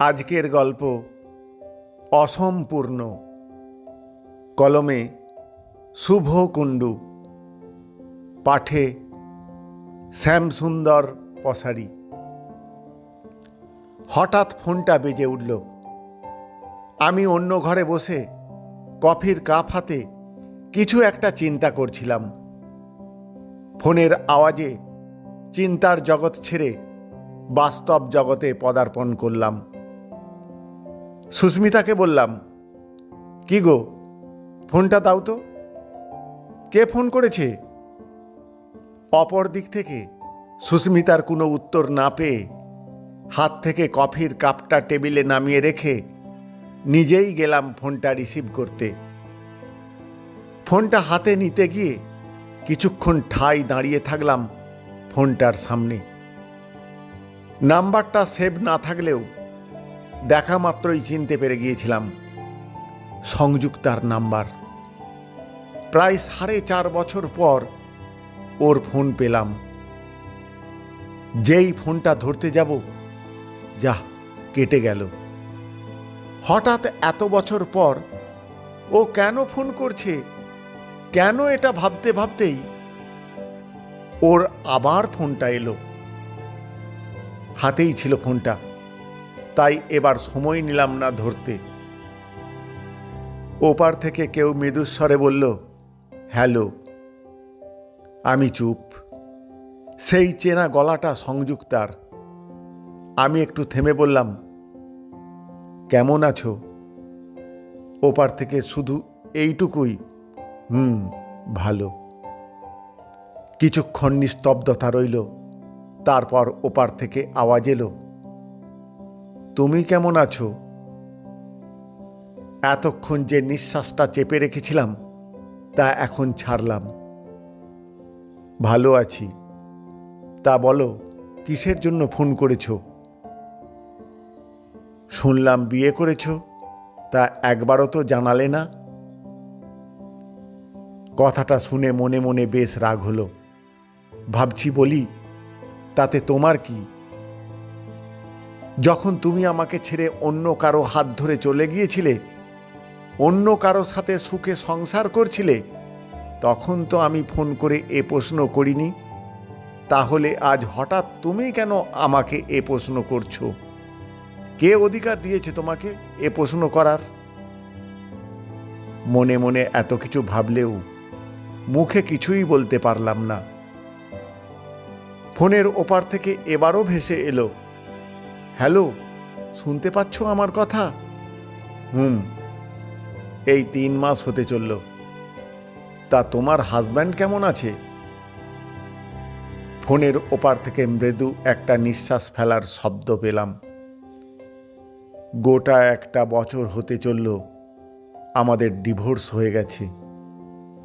আজকের গল্প অসম্পূর্ণ। কলমে শুভ কুণ্ডু পাঠে শ্যামসুন্দর পসারি। হঠাৎ ফোনটা বেজে উঠল। আমি অন্য ঘরে বসে কফির কাপ হাতে কিছু একটা চিন্তা করছিলাম। ফোনের আওয়াজে চিন্তার জগৎ ছেড়ে বাস্তব জগতে পদার্পণ করলাম। সুস্মিতাকে বললাম, কি গো, ফোনটা দাও তো। কে ফোন করেছে? অপর দিক থেকে সুস্মিতার কোনো উত্তর না পেয়ে হাত থেকে কফির কাপটা টেবিলে নামিয়ে রেখে নিজেই গেলাম ফোনটা রিসিভ করতে। ফোনটা হাতে নিতে গিয়ে কিছুক্ষণ ঠাই দাঁড়িয়ে থাকলাম ফোনটার সামনে। নাম্বারটা সেভ না থাকলেও দেখা মাত্রই চিনতে পেরে গিয়েছিলাম সংযুক্তার নাম্বার। প্রায় সাড়ে চার বছর পর ওর ফোন পেলাম। যেই ফোনটা ধরতে যাব, যা কেটে গেল। হঠাৎ এত বছর পর ও কেন ফোন করছে, কেন এটা ভাবতে ভাবতেই ওর আবার ফোনটা এলো। হাতেই ছিল ফোনটা। তাই এবার সময় নিলাম না ধরতে। ওপার থেকে কেউ মৃদুস্বরে বলল, হ্যালো, আমি চুপ। সেই চেনা গলাটা সংযুক্তার আমি একটু থেমে বললাম, কেমন আছো? ওপার থেকে শুধু, এইটুকুই। হুম, ভালো। কিছুক্ষণ নিস্তব্ধতা রইল, তারপর ওপার থেকে আওয়াজ এলো তুমি কেমন আছো? এতক্ষণ যে নিঃশ্বাসটা চেপে রেখেছিলাম, তা এখন ছাড়লাম। ভালো আছি। তা বলো, কিসের জন্য ফোন করেছ? শুনলাম বিয়ে করেছ, তা একবারও তো জানালে না? কথাটা শুনে মনে মনে বেশ রাগ হলো। ভাবছি বলি, তাতে তোমার কি? যখন তুমি আমাকে ছেড়ে অন্য কারও হাত ধরে চলে গিয়েছিলে, অন্য কারও সাথে সুখে সংসার করছিলে, তখন তো আমি ফোন করে এ প্রশ্ন করিনি। তাহলে আজ হঠাৎ তুমি কেন আমাকে এ প্রশ্ন করছ? কে অধিকার দিয়েছে তোমাকে এ প্রশ্ন করার? মনে মনে এত কিছু ভাবলেও মুখে কিছুই বলতে পারলাম না। ফোনের ওপার থেকে এবারও ভেসে এলো হ্যালো, শুনতে পাচ্ছ আমার কথা? হুম, এই তিন মাস হতে চলল। তা তোমার হাজব্যান্ড কেমন আছে? ফোনের ওপার থেকে মৃদু একটা নিঃশ্বাস ফেলার শব্দ পেলাম। গোটা একটা বছর হতে চলল, আমাদের ডিভোর্স হয়ে গেছে।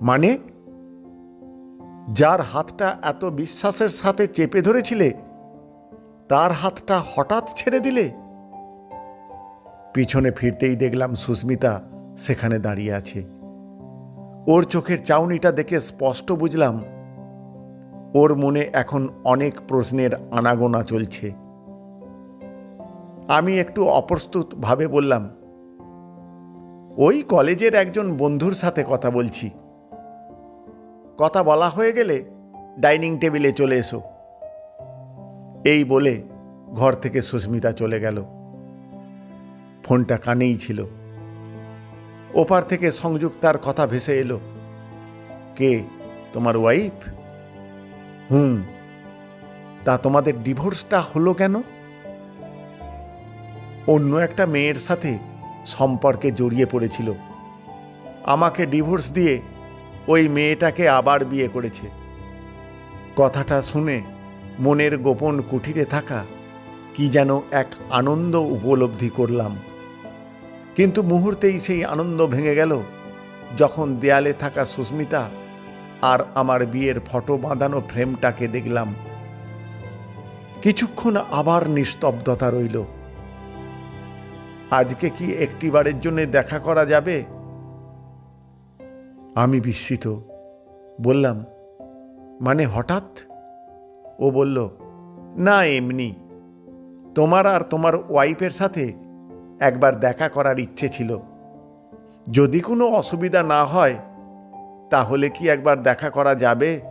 মানে? যার হাতটা এত বিশ্বাসের সাথে চেপে ধরেছিলে তার হাতটা হঠাৎ ছেড়ে দিলে? পিছনে ফিরতেই দেখলাম সুস্মিতা সেখানে দাঁড়িয়ে আছে। ওর চোখের চাউনিটা দেখে স্পষ্ট বুঝলাম, ওর মনে এখন অনেক প্রশ্নের আনাগোনা চলছে। আমি একটু অপ্রস্তুত ভাবে বললাম, ওই কলেজের একজন বন্ধুর সাথে কথা বলছি। কথা বলা হয়ে গেলে ডাইনিং টেবিলে চলে এসো। এই বলে ঘর থেকে সুস্মিতা চলে গেল। ফোনটা কানেই ছিল। ওপার থেকে সংযুক্তার কথা ভেসে এলো। কে? তোমার ওয়াইফ হুম। তা তোমাদের ডিভোর্সটা হলো কেন? অন্য একটা মেয়ের সাথে সম্পর্কে জড়িয়ে পড়েছিল। আমাকে ডিভোর্স দিয়ে ওই মেয়েটাকে আবার বিয়ে করেছে। কথাটা শুনে মনের গোপন কুঠিরে থাকা, কি যেন এক আনন্দ উপলব্ধি করলাম। কিন্তু মুহূর্তেই সেই আনন্দ ভেঙে গেল, যখন দেয়ালে থাকা সুস্মিতা আর আমার বিয়ের ফটো বাঁধানো ফ্রেমটাকে দেখলাম। কিছুক্ষণ আবার নিস্তব্ধতা রইল। আজকে কি একটিবারের জন্য দেখা করা যাবে? আমি বিস্মিত, বললাম মানে হঠাৎ? ও বলল, না, এমনি। তোমার আর তোমার ওয়াইফের সাথে একবার দেখা করার ইচ্ছে ছিল। যদি কোনো অসুবিধা না হয়, তাহলে কি একবার দেখা করা যাবে?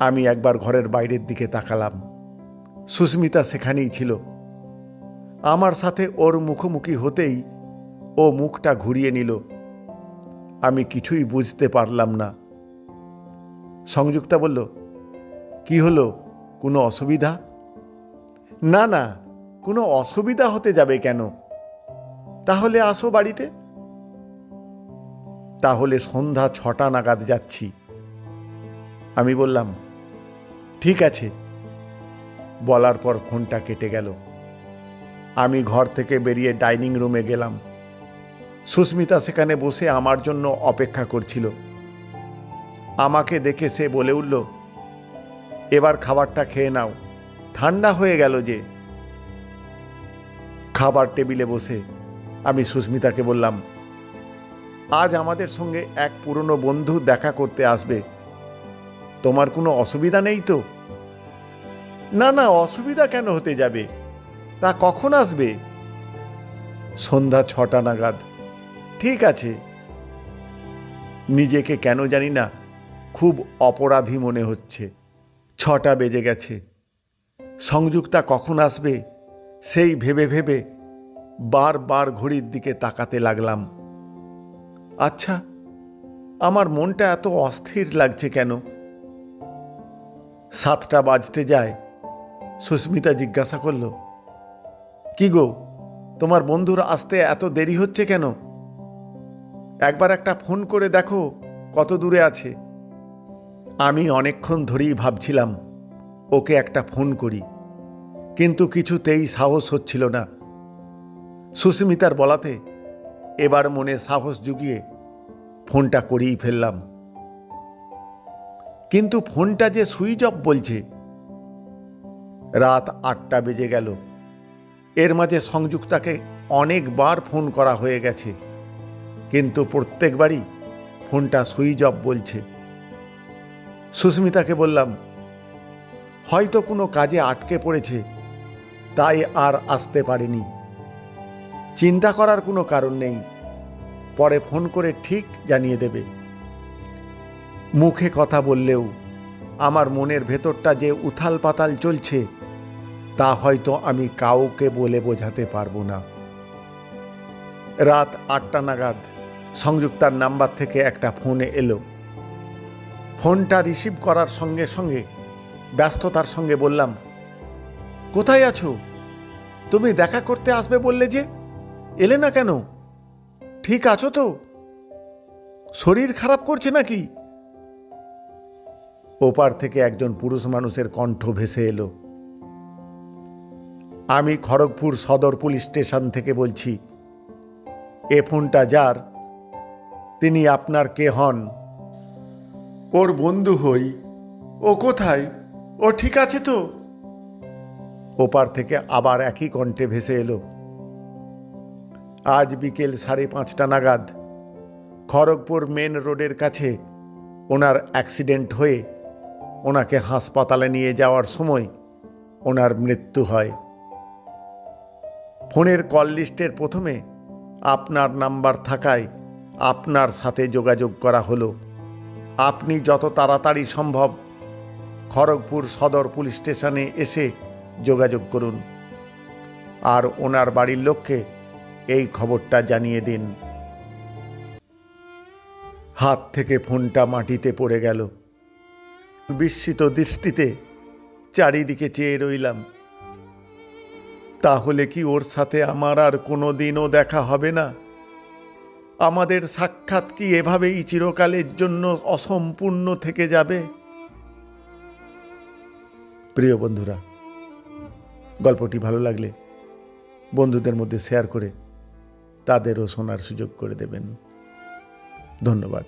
আমি একবার ঘরের বাইরের দিকে তাকালাম। সুস্মিতা সেখানেই ছিল। আমার সাথে ওর মুখোমুখি হতেই ও মুখটা ঘুরিয়ে নিল। আমি কিছুই বুঝতে পারলাম না। সংযুক্তা বলল কি হলো? কোনো অসুবিধা? না না, কোনো অসুবিধা হতে যাবে কেন? তাহলে আসো বাড়িতে। তাহলে সন্ধ্যা ছটা নাগাদ যাচ্ছি। আমি বললাম, ঠিক আছে। বলার পর ফোনটা কেটে গেল। আমি ঘর থেকে বেরিয়ে ডাইনিং রুমে গেলাম। সুস্মিতা সেখানে বসে আমার জন্য অপেক্ষা করছিল। আমাকে দেখে সে বলে উঠল এবার খাবারটা খেয়ে নাও। ঠান্ডা হয়ে গেল যে। খাবার টেবিলে বসে আমি সুস্মিতাকে বললাম, আজ আমাদের সঙ্গে এক পুরনো বন্ধু দেখা করতে আসবে। তোমার কোনো অসুবিধা নেই তো? না না, অসুবিধা কেন হতে যাবে? তা কখন আসবে? সন্ধ্যা ছটা নাগাদ। ঠিক আছে। নিজেকে কেন জানি না, খুব অপরাধী মনে হচ্ছে। ছটা বেজে গেছে। সংযুক্তা কখন আসবে, সেই ভেবে ভেবে বারবার ঘড়ির দিকে তাকাতে লাগলাম। আচ্ছা আমার মনটা এত অস্থির লাগছে কেন? সাতটা বাজতে যায়, সুস্মিতা জিজ্ঞাসা করল, কি গো, তোমার বন্ধুর আসতে এত দেরি হচ্ছে কেন? একবার একটা ফোন করে দেখো কত দূরে আছে। আমি অনেকক্ষণ ধরেই ভাবছিলাম, ওকে একটা ফোন করি, কিন্তু কিছুতেই সাহস হচ্ছিল না। সুস্মিতার বলাতে এবার মনে সাহস জুগিয়ে ফোনটা করেই ফেললাম। কিন্তু ফোনটা যে সুইচ অফ বলছে, রাত আটটা বেজে গেল। এর মাঝে সংযুক্তাকে অনেকবার ফোন করা হয়ে গেছে, কিন্তু প্রত্যেকবারই ফোনটা সুইচ অফ বলছে। সুস্মিতাকে বললাম, হয়তো কোনো কাজে আটকে পড়েছে, তাই আর আসতে পারেনি। চিন্তা করার কোনো কারণ নেই, পরে ফোন করে ঠিক জানিয়ে দেবে। মুখে কথা বললেও আমার মনের ভেতরটা যে উথাল পাতাল চলছে, তা হয়তো আমি কাউকে বলে বোঝাতে পারব না। রাত আটটা নাগাদ সংযুক্তার নাম্বার থেকে একটা ফোনে এলো। ফোনটা রিসিভ করার সঙ্গে সঙ্গে, ব্যস্ততার সঙ্গে বললাম, কোথায় আছো? তুমি দেখা করতে আসবে বললে যে, এলে না কেন? ঠিক আছো তো? শরীর খারাপ করছে নাকি? ওপার থেকে একজন পুরুষ মানুষের কণ্ঠ ভেসে এলো। আমি খড়গপুর সদর পুলিশ স্টেশন থেকে বলছি, এ ফোনটা যার, তিনি আপনার কে হন? ওর বন্ধু হই। ও কোথায়? ও ঠিক আছে তো? ওপার থেকে আবার একই কণ্ঠে ভেসে এলো। আজ বিকেল সাড়ে পাঁচটা নাগাদ। খড়গপুর মেন রোডের কাছে ওনার অ্যাক্সিডেন্ট হয়ে ওনাকে হাসপাতালে নিয়ে যাওয়ার সময় ওনার মৃত্যু হয়। ফোনের কল লিস্টের প্রথমে আপনার নাম্বার থাকায় আপনার সাথে যোগাযোগ করা হলো। আপনি যত তাড়াতাড়ি সম্ভব খড়গপুর সদর পুলিশ স্টেশনে এসে যোগাযোগ করুন। আর ওনার বাড়ির লোককে এই খবরটা জানিয়ে দিন। হাত থেকে ফোনটা মাটিতে পড়ে গেল। বিস্মিত দৃষ্টিতে চারিদিকে চেয়ে রইলাম। তাহলে কি ওর সাথে আমার আর কোনো দিনও দেখা হবে না? আমাদের সাক্ষাৎ কি এভাবেই চিরকালের জন্য অসম্পূর্ণ থেকে যাবে? প্রিয় বন্ধুরা, গল্পটি ভালো লাগলে বন্ধুদের মধ্যে শেয়ার করে তাদেরও শোনার সুযোগ করে দেবেন। ধন্যবাদ।